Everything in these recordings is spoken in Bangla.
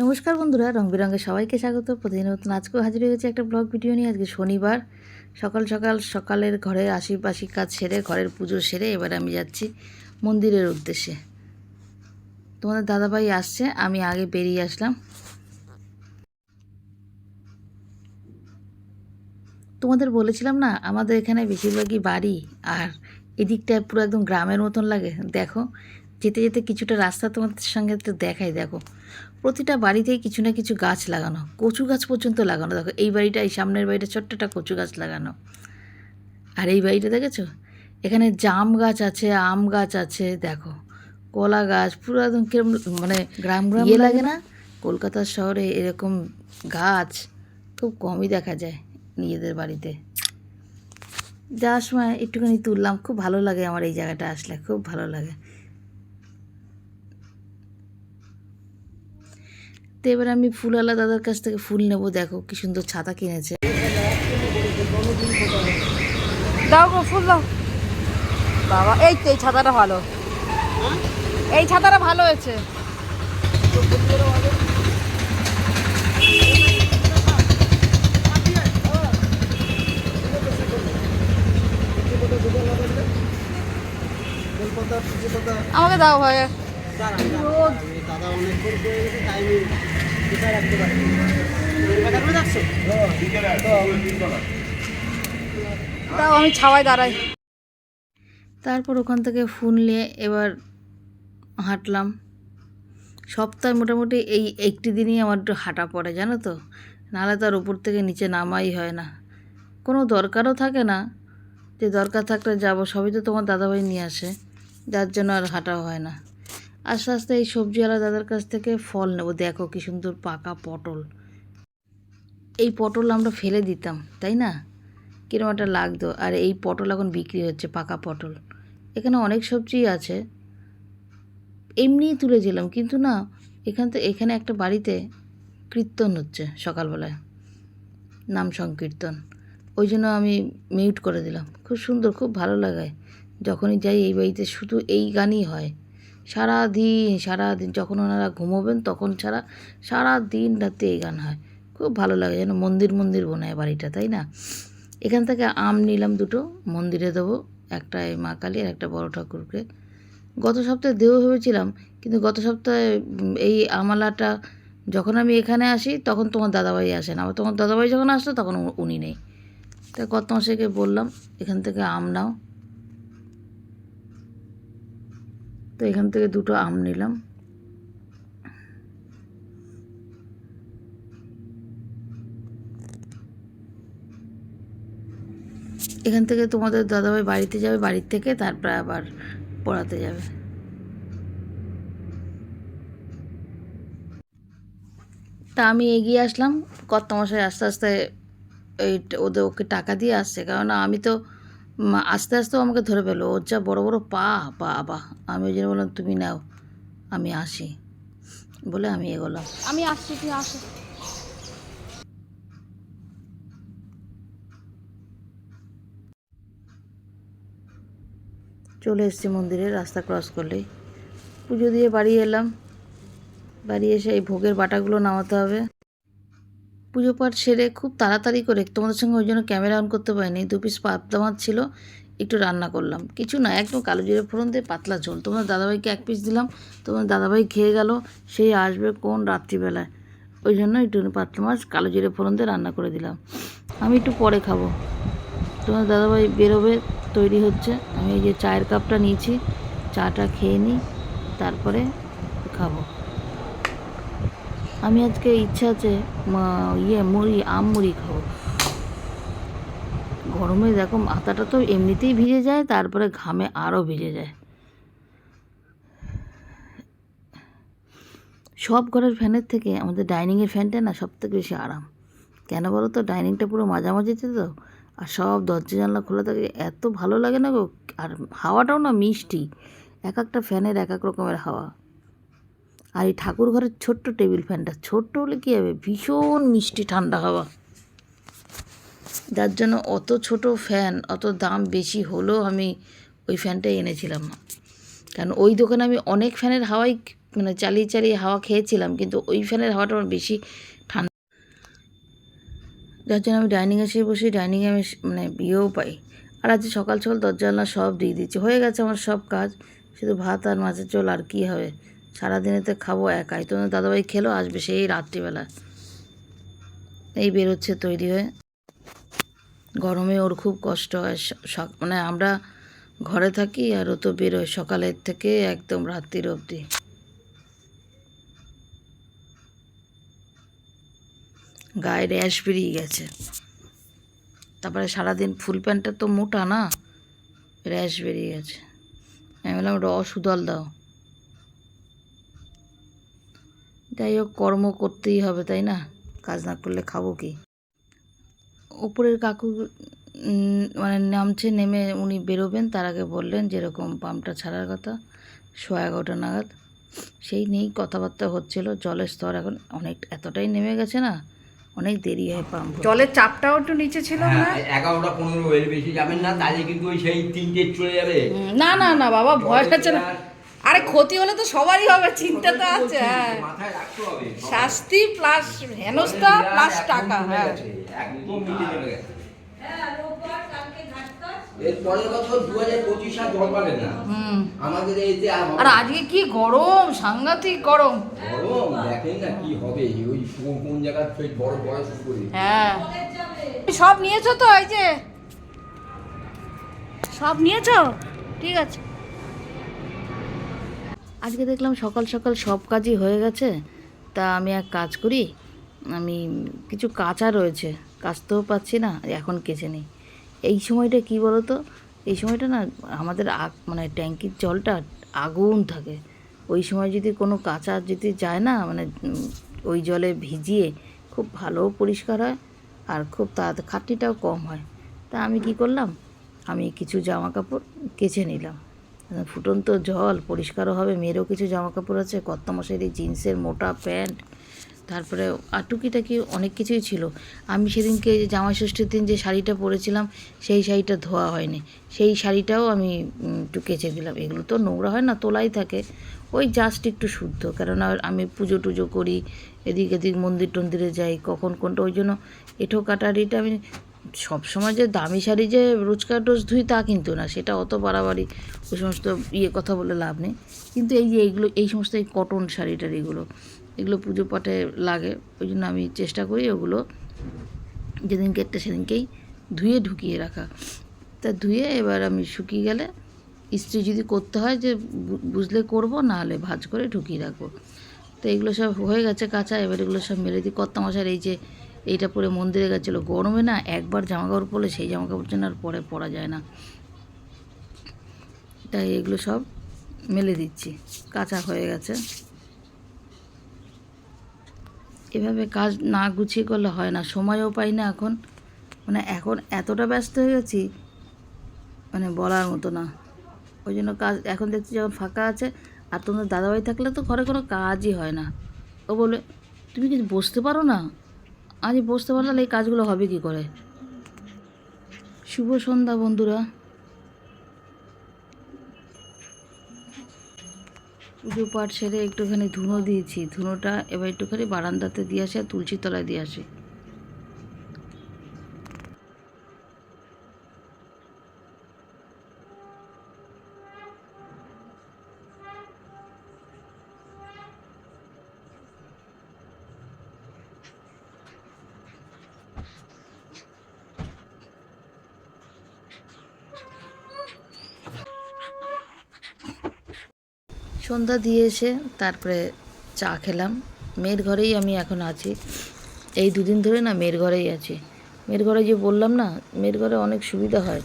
নমস্কার বন্ধুরা, রং বেরঙের সবাইকে স্বাগত। প্রতিদিন নতুন আজকেও হাজির হয়েছে একটা ব্লগ ভিডিও নিয়ে। আজকে শনিবার, সকাল সকাল সকালের ঘরে আশিপাশি কাজ সেরে, ঘরের পুজো সেরে এবার আমি যাচ্ছি মন্দিরের উদ্দেশ্যে। তোমাদের দাদাভাই আসছে, আমি আগে বেরিয়ে আসলাম। তোমাদের বলেছিলাম না, আমাদের এখানে বেশিরভাগই বাড়ি, আর এদিকটা পুরো একদম গ্রামের মতন লাগে। দেখো যেতে যেতে কিছুটা রাস্তা তোমাদের সঙ্গে একটু দেখাই দেখো। প্রতিটা বাড়িতেই কিছু না কিছু গাছ লাগানো কচু গাছ পর্যন্ত লাগানো। দেখো এই বাড়িটা এই সামনের বাড়িটা ছোট্ট একটা কচু গাছ লাগানো। আর এই বাড়িটা দেখেছ? এখানে জাম গাছ আছে আম গাছ আছে দেখো। কলা গাছ পুরো একদম কিরম মানে গ্রাম গ্রাম ইয়ে লাগে না? কলকাতা শহরে এরকম গাছ খুব কমই দেখা যায় নিজেদের বাড়িতে। যাওয়ার সময় একটুখানি তুললাম খুব ভালো লাগে আমার এই জায়গাটা আসলে খুব ভালো লাগে। তো এবার আমি ফুলওয়ালা দাদার কাছ থেকে ফুল নেব। দেখো কি সুন্দর ছাতা কিনেছে। দাও গো ফুল দাও। বাবা এই তো এই ছাতাটা ভালো। এই ছাতাটা ভালো হয়েছে। আমাকে দাও ভাই। দাদা অনেকক্ষণ যাচ্ছ আমি ছাওয়ায় দাঁড়াই। তারপর ওখান থেকে ফোন নিয়ে এবার হাঁটলাম। সপ্তাহে মোটামুটি এই একটি দিনই আমার একটু হাঁটা পড়ে, জানো তো? নাহলে তো আর উপর থেকে নিচে নামাই হয় না। কোনো দরকারও থাকে না। যে দরকার থাকলে যাব, সবই তো তোমার দাদাভাই নিয়ে আসে। যার জন্য আর হাঁটাও হয় না। আস্তে আস্তে এই সবজিওয়ালা দাদার কাছ থেকে ফল নেব। দেখো কি সুন্দর পাকা পটল। এই পটল আমরা ফেলে দিতাম, তাই না? কিরম একটা লাগতো। আর এই পটল এখন বিক্রি হচ্ছে, পাকা পটল। এখানে অনেক সবজি আছে। এমনিই তুলেছিলাম কিন্তু না, এখান তো, এখানে একটা বাড়িতে কীর্তন হচ্ছে সকালবেলায়। নাম সংকীর্তন। ওই জন্য আমি মিউট করে দিলাম। খুব সুন্দর, খুব ভালো লাগে যখনই যাই এই বাড়িতে শুধু এই গানই হয়। সারা দিন সারা দিন যখন ওনারা ঘুমোবেন তখন ছাড়া সারা দিন রাতে এই গান হয়। খুব ভালো লাগে যেন মন্দির মন্দির বোনায় বাড়িটা, তাই না? এখান থেকে আম নিলাম দুটো, মন্দিরে দেবো, একটা এই মা কালী আর একটা বড় ঠাকুরকে। গত সপ্তাহে দেবো ভেবেছিলাম, কিন্তু গত সপ্তাহে এই আমালাটা যখন আমি এখানে আসি তখন তোমার দাদাভাই আসেন। আবার তোমার দাদাভাই যখন আসলো তখন উনি নেই। তাই কত মাসেকে বললাম, এখান থেকে আম নাও তো এখান থেকে দুটো আম নিলাম। এখান থেকে তোমাদের দাদাভাই বাড়িতে যাবে, বাড়ির থেকে তারপর আবার পড়াতে যাবে। তা আমি এগিয়ে আসলাম। কত মশাই আস্তে আস্তে এই ওদের ওকে টাকা দিয়ে আসছে। কারণ আমি তো আস্তে আস্তেও আমাকে ধরে পেল ওর যা বড় বড় পা পা বা আমি ওই জন্য বললাম তুমি নাও আমি আসি। বলে আমি এগোলাম। আমি আসছি তুই আসো। চলে এসেছি মন্দিরে রাস্তা ক্রস করলেই। পুজো দিয়ে বাড়ি এলাম। বাড়ি এসে এই ভোগের বাটাগুলো নামাতে হবে। পুজো পাঠ সেরে খুব তাড়াতাড়ি করে তোমাদের সঙ্গে ওই জন্য ক্যামেরা অন করতে পারিনি। দু পিস পাবদা মাছ ছিল, একটু রান্না করলাম। কিছু না, একদম কালো জিরে ফোড়ন দিয়ে পাতলা ঝোল। তোমার দাদাভাইকে এক পিস দিলাম তোমার দাদাভাই খেয়ে গেল, সেই আসবে কোন রাত্রিবেলায়? ওই জন্য একটু পাতলা মাছ, কালো জিরে ফোড়ন দিয়ে রান্না করে দিলাম। আমি একটু পরে খাব। তোমার দাদাভাই বেরোবে, তৈরি হচ্ছে। আমি এই যে চায়ের কাপটা নিয়েছি, চাটা খেয়ে নিই, তারপরে খাব। আমি আজকে ইচ্ছা আছে ইয়ে মুড়ি, আম মুড়ি খাব। গরমে দেখো, মাথাটা তো এমনিতেই ভিজে যায়, তারপরে ঘামে আরও ভিজে যায়। সব ঘরের ফ্যানের থেকে, আমাদের ডাইনিংয়ের ফ্যানটা না সব থেকে বেশি আরাম। কেন বলো তো? ডাইনিংটা পুরো মাঝামাঝিতে তো। আর সব দরজা জানলা খোলা থাকে, এত ভালো লাগে না গো। আর হাওয়াটাও না মিষ্টি। এক একটা ফ্যানের এক এক রকমের হাওয়া। আর এই ঠাকুর ঘরের ছোট্ট টেবিল ফ্যানটা, ছোট্ট হলে কী হবে? ভীষণ মিষ্টি ঠান্ডা হাওয়া। যার জন্য অত ছোট ফ্যান, অত দাম বেশি হলেও আমি ওই ফ্যানটাই এনেছিলাম কারণ ওই দোকানে আমি অনেক ফ্যানের হাওয়াই মানে চালিয়ে চালিয়ে হাওয়া খেয়েছিলাম, কিন্তু ওই ফ্যানের হাওয়াটা আমার বেশি ঠান্ডা। যার জন্য আমি ডাইনিংয়ে এসে বসি ডাইনিংয়ে আমি মানে ইয়েও পাই। আর আজকে সকাল সকাল দরজা সব দিয়ে দিচ্ছি হয়ে গেছে আমার সব কাজ। শুধু ভাত আর মাছের ঝোল, আর কী হবে? সারাদিনেতে খাব একাই। তো দাদাভাই খেলো, আসবে সেই রাত্রিবেলা। এই বেরোচ্ছে তৈরি হয়ে। গরমে ওর খুব কষ্ট হয়। মানে আমরা ঘরে থাকি আর ও তো বেরোয় সকালের থেকে একদম রাত্রির অবধি। গায়ে র্যাশ বেরিয়ে গেছে। তারপরে সারাদিন ফুল প্যান্টটা তো মোটা না? র্যাশ বেরিয়ে গেছে। আমি বললাম, রস, উদল দাও। যাই হোক কর্ম করতেই হবে তাই না? কাজ না করলে খাব কি? ওপরের কাকু মানে নামছে নেমে উনি বেরোবেন তার আগে বললেন যেরকম পাম্পটা ছাড়ার কথা সোয়া এগারোটা নাগাদ। সেই নিয়েই কথাবার্তা হচ্ছিল জলের স্তর এখন অনেক এতটাই নেমে গেছে না অনেক দেরি হয় পাম্প জলের চাপটাও একটু নিচে ছিল না হ্যাঁ, এগারোটা পনেরো বেশি যাবেন না তাহলে কিন্তু সেই তিনটে চলে যাবে। না না না বাবা ভয় পাচ্ছে না। আরে ক্ষতি হলে তো সবারই হবে চিন্তা তো আছে হ্যাঁ। মাথায় রাখতে হবে শাস্তি প্লাস হেনস্থা প্লাস টাকা হ্যাঁ। একদম নিচে চলে গেছে এর পরের বছর দু হাজার পঁচিশ সাল জল পাবেন না। হুম। আমাদের এই যে আর আজকে কি গরম সাংঘাতিক গরম। হ্যাঁ। সব নিয়েছো তো এই যে? সব নিয়েছো? ঠিক আছে। আজকে দেখলাম সকাল সকাল সব কাজই হয়ে গেছে। তা আমি এক কাজ করি, আমি কিছু কাঁচা রয়েছে, কাচতেও পাচ্ছি না, এখন কেচে নিই। এই সময়টা কি বলো তো এই সময়টা না আমাদের আগ মানে ট্যাঙ্কির জলটা আগুন থাকে। ওই সময় যদি কোনো কাঁচা যদি যায় না মানে ওই জলে ভিজিয়ে খুব ভালো পরিষ্কার হয় আর খুব তাড়াতাড়ি খাটনিটাও কম হয়। তা আমি কি করলাম? আমি কিছু জামা কাপড় কেচে নিলাম। ফুটন্ত জল, পরিষ্কারও হবে, মেয়েরও কিছু জামা কাপড় আছে কত্তা মশারি জিন্সের মোটা প্যান্ট, তারপরে আর টুকিটাকি অনেক কিছুই ছিল। আমি সেদিনকে যে জামাই ষষ্ঠীর দিন যে শাড়িটা পরেছিলাম, সেই শাড়িটা ধোয়া হয়নি। সেই শাড়িটাও আমি একটু কেচে দিলাম। এগুলো তো নোংরা হয় না, তোলাই থাকে। ওই জাস্ট একটু শুদ্ধ। কেননা আমি পুজো টুজো করি, এদিক এদিক মন্দির টন্দিরে যাই, কখন কোনটা, ওই জন্য এঁঠো কাটারিটা আমি সবসময় যে দামি শাড়ি যে রোজকার রোজ ধুই তা কিন্তু না, সেটা অত বাড়াবাড়ি, ওই সমস্ত ইয়ে কথা বলে লাভ নেই। কিন্তু এই যে এইগুলো, এই সমস্ত এই কটন শাড়ি টাড়িগুলো এগুলো পুজো পাঠে লাগে, ওই জন্য আমি চেষ্টা করি ওগুলো যেদিনকে একটা সেদিনকেই ধুয়ে ঢুকিয়ে রাখা। তা ধুয়ে এবার আমি শুকিয়ে গেলে ইস্ত্রি যদি করতে হয় যে বুঝলে করব না হলে ভাজ করে ঢুকিয়ে রাখব। তো এগুলো সব হয়ে গেছে কাঁচা, এবার এগুলো সব মেরে দিই। কত্তা মশার এই যে এইটা পরে মন্দিরে গেছিল। গরমে না একবার জামা কাপড় পরলে সেই জামা কাপড় জন্য আর পরে পরা যায় না। তাই এগুলো সব মেলে দিচ্ছি। কাঁচা হয়ে গেছে। এভাবে কাজ না গুছিয়ে করলে হয় না। সময়ও পাই না এখন। মানে এখন এতটা ব্যস্ত হয়ে গেছি মানে বলার মতো না। ওই জন্য কাজ এখন দেখছি যখন ফাঁকা আছে আর তোমাদের দাদাভাই থাকলে তো ঘরে কোনো কাজই হয় না। ও বলে তুমি কিছু বসতে পারো না? আজ বসতে পারলে এই কাজগুলো হবে কি করে? শুভ সন্ধ্যা, বন্ধুরা। পুজো পাঠ সেরে একটুখানি ধুনো দিয়েছি। ধুনোটা এবার একটুখানি বারান্দাতে দিয়ে আসে আর তুলসী তলায় দিয়ে আসি। সন্ধ্যা দিয়ে এসে তারপরে চা খেলাম। মেয়ের ঘরেই আমি এখন আছি। এই দুদিন ধরে না মেয়ের ঘরেই আছি। মেয়ের ঘরে যে বললাম না, মেয়ের ঘরে অনেক সুবিধা হয়।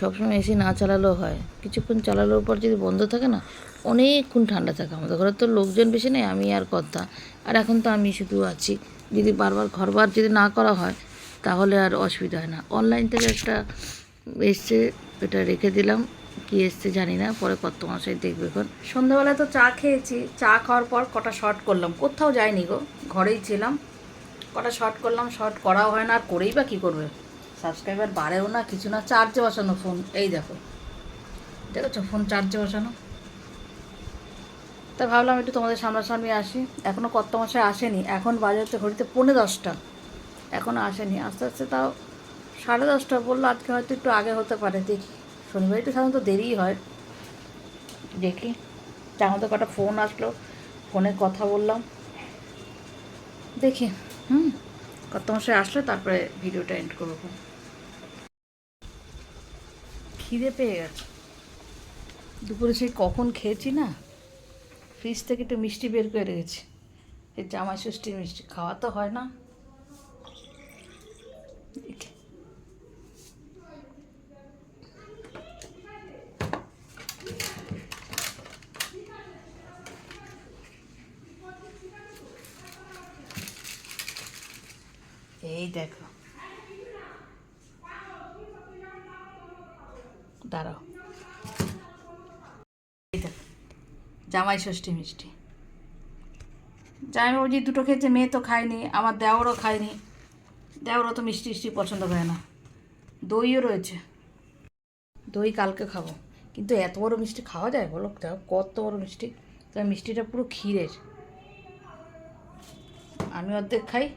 সবসময় এসি না চালালেও হয়। কিছুক্ষণ চালানোর পর যদি বন্ধ থাকে না, অনেকক্ষণ ঠান্ডা থাকে। আমাদের ঘরে তো লোকজন বেশি নেই, আমি আর কথা আর এখন তো আমি শুধু আছি। যদি বারবার ঘরবার যদি না করা হয়, তাহলে আর অসুবিধা হয় না। অনলাইন থেকে একটা এসছে এটা রেখে দিলাম। কি এসছে জানি না, পরে কত মাসে দেখবে এখন। সন্ধ্যাবেলায় তো চা খেয়েছি, চা খাওয়ার পর কটা শর্ট করলাম। কোথাও যাইনি গো, ঘরেই ছিলাম। কটা শর্ট করলাম শর্ট করাও হয় না, আর করেই বা কী করবে? সাবস্ক্রাইবার বাড়েও না, কিছু না চার্জে বসানো ফোন এই দেখো, দেখেছ ফোন চার্জে বসানো? তা ভাবলাম একটু তোমাদের সামনাসামনি আসি। এখনও কত মাসে আসেনি, এখন বাজে হচ্ছে ঘড়িতে পৌনে দশটা। এখনও আসেনি, আস্তে আস্তে তাও সাড়ে দশটা, বলল আজকে হয়তো একটু আগে হতে পারে, দেখি। শনিবার একটু সাধারণত দেরিই হয়। দেখি। তার মধ্যে কটা ফোন আসলো, ফোনে কথা বললাম। দেখি, হুম। কত মাসে আসলে তারপরে ভিডিওটা এন্ড করব খিদে পেয়ে গেছে। দুপুরে সেই কখন খেয়েছি না? ফ্রিজ থেকে একটু মিষ্টি বের করে রেখেছি। এই জামাই ষষ্ঠীর মিষ্টি। খাওয়া তো হয় না দেখি। দেখো। দাঁড়াও। জামাই ষষ্ঠী মিষ্টি। জামাই বাবুজি দুটো খেয়েছে, মেয়ে তো খায়নি, আমার দেওরও খায়নি। দেওরও তো মিষ্টি মিষ্টি পছন্দ করে না। দইও রয়েছে। দই কালকে খাব। কিন্তু এত বড় মিষ্টি খাওয়া যায় বলো? কত বড় মিষ্টি। তবে মিষ্টিটা পুরো ক্ষীরের। আমি অর্ধেক খাই।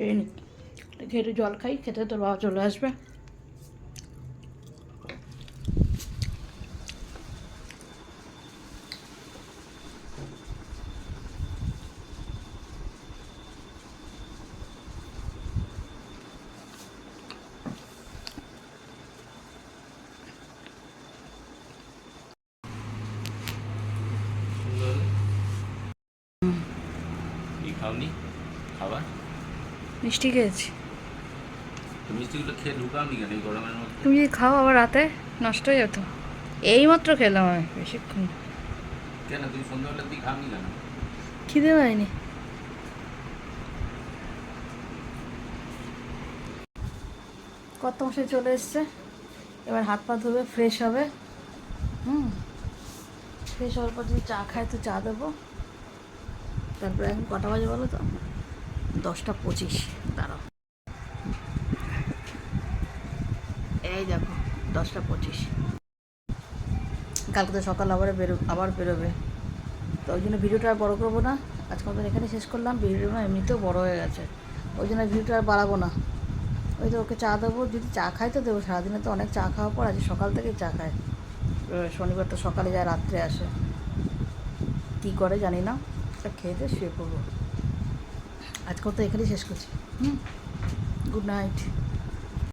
খেয়ে নি খেয়ে একটু জল খাই খেতে তোর বাবা চলে আসবে কি খাওনি খাবার মিষ্টি খেয়েছি। মিষ্টিগুলো খেয়ে ঢুকাওনি কেন এই গরমের মধ্যে? তুমি যদি খাও আবার রাতে নষ্ট হয়ে যেত। এইমাত্র খেলাম আমি বেশিক্ষণ। কেন তুই সন্ধ্যাবেলার দিকে খাওনি কেন? খিদে পাইনি। কত মাসে চলে এসছে? এবার হাত পা ধুবে ফ্রেশ হবে। হুম। ফ্রেশ হওয়ার পর যদি চা খায় তো চা দেবো। তারপরে এখন কটা বাজে বলো তো? দশটা পঁচিশ। দাঁড়াও। এই দেখো, দশটা পঁচিশ। কালকে তো সকাল আবার বেরো, আবার বেরোবে। তো ওই জন্য ভিডিওটা আর বড়ো করব না। আজকে মতন এখানে শেষ করলাম ভিডিও না এমনিতেও বড় হয়ে গেছে। ওই জন্য ভিডিওটা আর বাড়াবো না। ওই তো ওকে চা দেবো, যদি চা খাই তো দেবো। সারাদিনে তো অনেক চা খাওয়ার পর আজকে সকাল থেকেই চা খায়। শনিবার তো সকালে যায়, রাত্রে আসে। কী করে জানি না। তা খেয়ে দিয়ে শুয়ে পড়ব। আজকে তো এখানেই শেষ করছি। হুম গুড নাইট